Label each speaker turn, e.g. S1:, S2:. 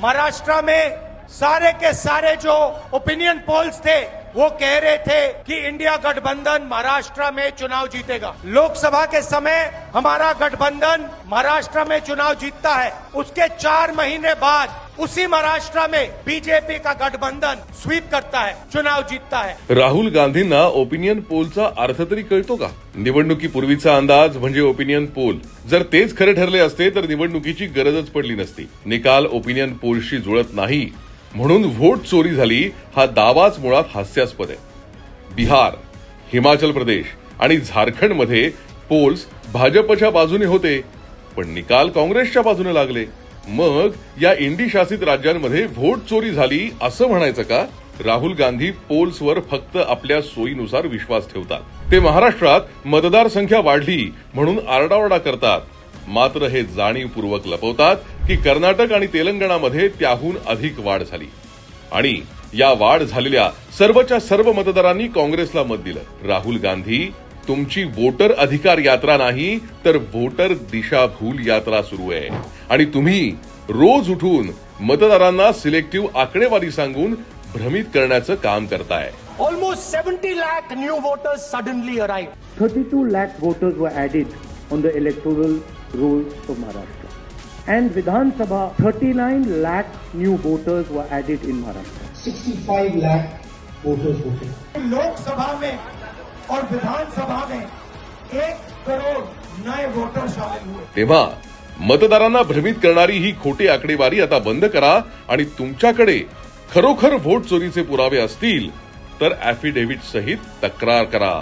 S1: महाराष्ट्र में सारे के सारे जो ओपिनियन पोल्स थे, वो कह रहे थे कि इंडिया गठबंधन महाराष्ट्र में चुनाव जीतेगा। लोकसभा के समय हमारा गठबंधन महाराष्ट्र में चुनाव जीतता है। उसके चार महीने बाद उसी महाराष्ट्र में बीजेपी का गठबंधन स्वीप करता है चुनाव जीतता है।
S2: राहुल गांधींना ओपिनियन पोलचा अर्थ तरी कळतो का? निवडणुकीपूर्वीचा अंदाज म्हणजे ओपिनियन पोल जर तेच खरे ठरले असते तर निवडणुकीची गरजच पडली नसती. निकाल ओपिनियन पोलशी जुळत नाही. म्हणून व्होट चोरी झाली हा दावाच मुळात हास्यास्पद आहे. बिहार हिमाचल प्रदेश आणि झारखंडमध्ये पोल्स भाजपच्या बाजूने होते पण निकाल काँग्रेसच्या बाजूने लागले. मग या इंडी शासित राज्यांमध्ये व्होट चोरी झाली असं म्हणायचं का? राहुल गांधी पोल्सवर फक्त आपल्या सोयीनुसार विश्वास ठेवतात. ते महाराष्ट्रात मतदार संख्या वाढली म्हणून आरडाओरडा करतात. मात्र हे जाणीवपूर्वक लपवतात की कर्नाटक आणि तेलंगणामध्ये त्याहून अधिक वाढ झाली. आणि या वाढ झालेल्या सर्वच्या सर्व मतदारांनी काँग्रेसला मत दिलं. राहुल गांधी तुमची वोटर अधिकार यात्रा नाही तर वोटर दिशाभूल यात्रा सुरू आहे. आणि तुम्ही रोज उठून मतदारांना सिलेक्टिव्ह आकडेवारी सांगून भ्रमित करण्याचं काम करताय.
S1: Almost seventy lakh new voters suddenly
S3: arrive thirty two lakh voters added on the electoral roll of Maharashtra and Vidhan Sabha thirty nine lakh new voters added in Maharashtra
S4: sixty five lakh voters
S1: Lok Sabha और विधानसभा में एक करोड़ नए voter शामिल हुए।
S2: तेव्हा मतदारांना भ्रमित करणारी ही खोटी आकडेवारी आता बंद करा आणि तुमच्याकडे खरोखर व्होट चोरीचे पुरावे असतील तर अॅफिडेव्हिट सहित तक्रार करा.